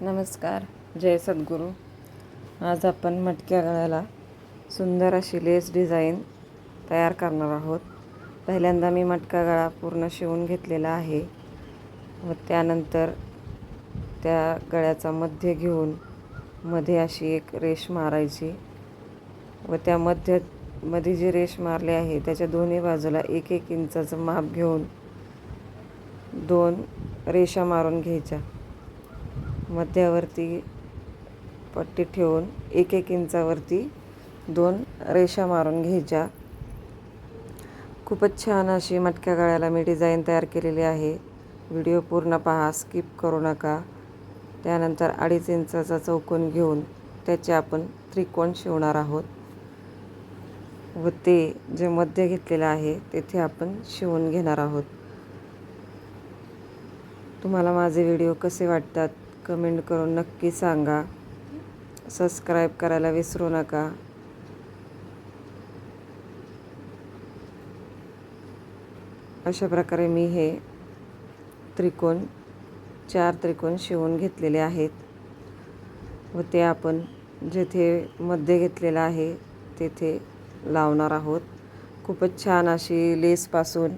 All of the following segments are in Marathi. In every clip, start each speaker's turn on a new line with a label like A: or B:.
A: नमस्कार. जय सद्गुरू. आज आपण मटक्या गळ्याला सुंदर अशी लेस डिझाईन तयार करणार आहोत. पहिल्यांदा मी मटका गळा पूर्ण शिवून घेतलेला आहे व त्यानंतर त्या गळ्याचा मध्य घेऊन मध्ये अशी एक रेष मारायची व त्या मध्यमध्ये जी रेष मारली आहे त्याच्या दोन्ही बाजूला एक एक इंचाचं माप घेऊन दोन रेषा मारून घ्यायच्या. मध्यावरती पट्टी ठेवून एक एक इंचावरती दोन रेषा मारून घ्यायच्या. खूपच छान अशी मटक्या गळ्याला मी डिझाईन तयार केलेली आहे. व्हिडिओ पूर्ण पहा स्किप करू नका. त्यानंतर अडीच इंचाचा चौकोन घेऊन त्याचे आपण त्रिकोण शिवणार आहोत. व ते जे मध्य घेतलेलं आहे तेथे आपण शिवून घेणार आहोत. तुम्हाला माझे व्हिडिओ कसे वाटतात? कमेंट करून नक्की सांगा. सबस्क्राईब करायला विसरू नका. अशा प्रकारे मी हे त्रिकोण चार त्रिकोण शिवून घेतलेले आहेत. व ते आपण जेथे मध्य घेतलेलं आहे तेथे लावणार आहोत. खूपच छान अशी लेसपासून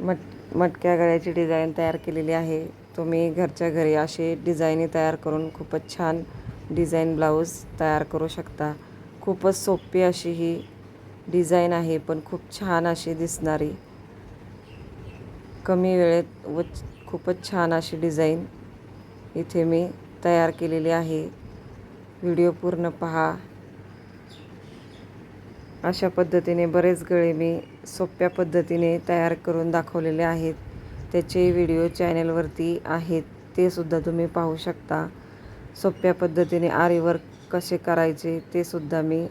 A: मट मटक्या गळ्याची डिझाईन तयार केलेली आहे. तुम्ही घरच्या घरी असे डिझाईनी तयार करून खूपच छान डिझाईन ब्लाऊज तयार करू शकता. खूपच सोपी अशी ही डिझाईन आहे पण खूप छान अशी दिसणारी. कमी वेळेत व खूपच छान अशी डिझाईन इथे मी तयार केलेली आहे. व्हिडिओ पूर्ण पहा. अशा पद्धतीने बरेच गळे मी सोप्या पद्धतीने तयार करून दाखवलेले आहेत. त्याचे व्हिडिओ चॅनेलवरती आहेत ते सुद्धा तुम्ही पाहू शकता. सोप्या पद्धतीने आरीवर्क कसे करायचे ते सुद्धा मी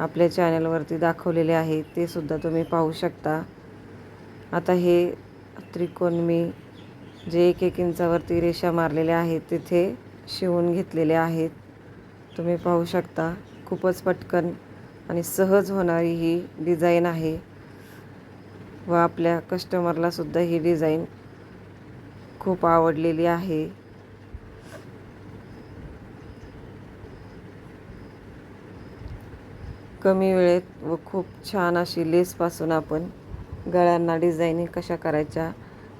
A: आपल्या चॅनलवरती दाखवलेले आहे ते सुद्धा तुम्ही पाहू शकता. आता हे त्रिकोण मी जे एक एक इंचावरती रेषा मारलेल्या आहेत तिथे शिवून घेतलेले आहेत. तुम्ही पाहू शकता खूपच पटकन आणि सहज होणारी ही डिझाईन आहे. व आपल्या कस्टमरलासुद्धा ही डिझाईन खूप आवडलेली आहे. कमी वेळेत व खूप छान अशी लेसपासून आपण गळ्यांना डिझाईनिंग कशा करायच्या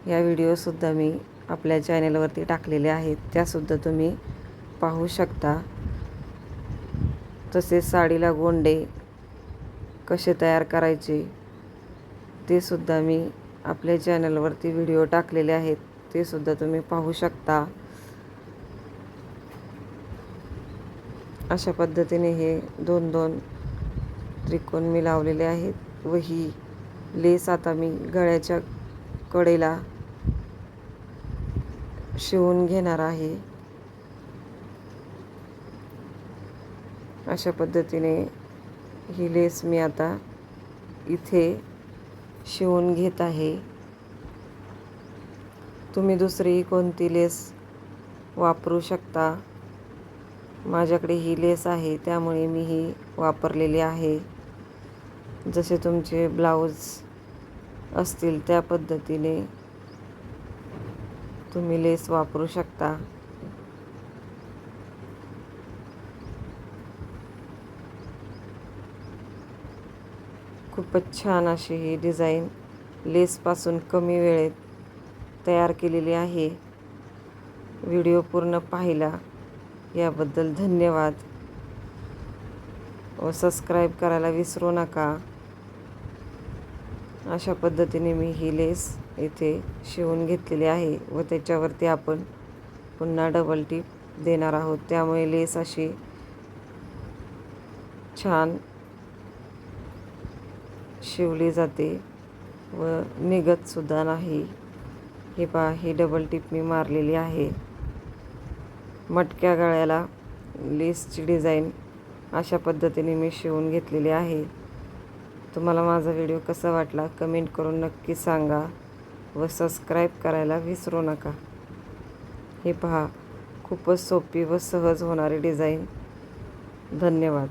A: या व्हिडिओसुद्धा मी आपल्या चॅनेलवरती टाकलेल्या आहेत. त्यासुद्धा तुम्ही पाहू शकता. तसेच साडीला गोंडे कसे तयार करायचे ते सुद्धा मी आपल्या चॅनलवरती व्हिडिओ टाकलेले आहेत. ते सुद्धा तुम्ही पाहू शकता. अशा पद्धतीने हे दोन दोन त्रिकोण मी लावलेले आहेत व ही लेस आता मी गळ्याच्या कडेला शिवून घेणार आहे. अशा पद्धतीने ही लेस मी आता इथे शिवून घेत आहे. तुम्ही दुसरी कोणती लेस वापरू शकता? माझ्याकडे ही लेस आहे त्यामुळे मी ही वापरलेली आहे. जसे तुमचे ब्लाऊज असतील त्या पद्धतीने तुम्ही लेस वापरू शकता. खूपच छान अशी ही डिझाईन लेसपासून कमी वेळेत तयार केलेली आहे. व्हिडिओ पूर्ण पाहिला. याबद्दल धन्यवाद. व सबस्क्राईब करायला विसरू नका. अशा पद्धतीने मी ही लेस इथे शिवून घेतलेली आहे व त्याच्यावरती आपण पुन्हा डबल टीप देणार आहोत. त्यामुळे लेस अशी छान शिवली जाते व निघतसुद्धा नाही. हे पहा ही डबल टिप मी मारलेली आहे. मटक्या गळ्याला लेसची डिझाईन अशा पद्धतीने मी शिवून घेतलेली आहे. तुम्हाला माझा व्हिडिओ कसा वाटला कमेंट करून नक्की सांगा व सबस्क्राईब करायला विसरू नका. हे पहा खूपच सोपी व सहज होणारी डिझाईन धन्यवाद.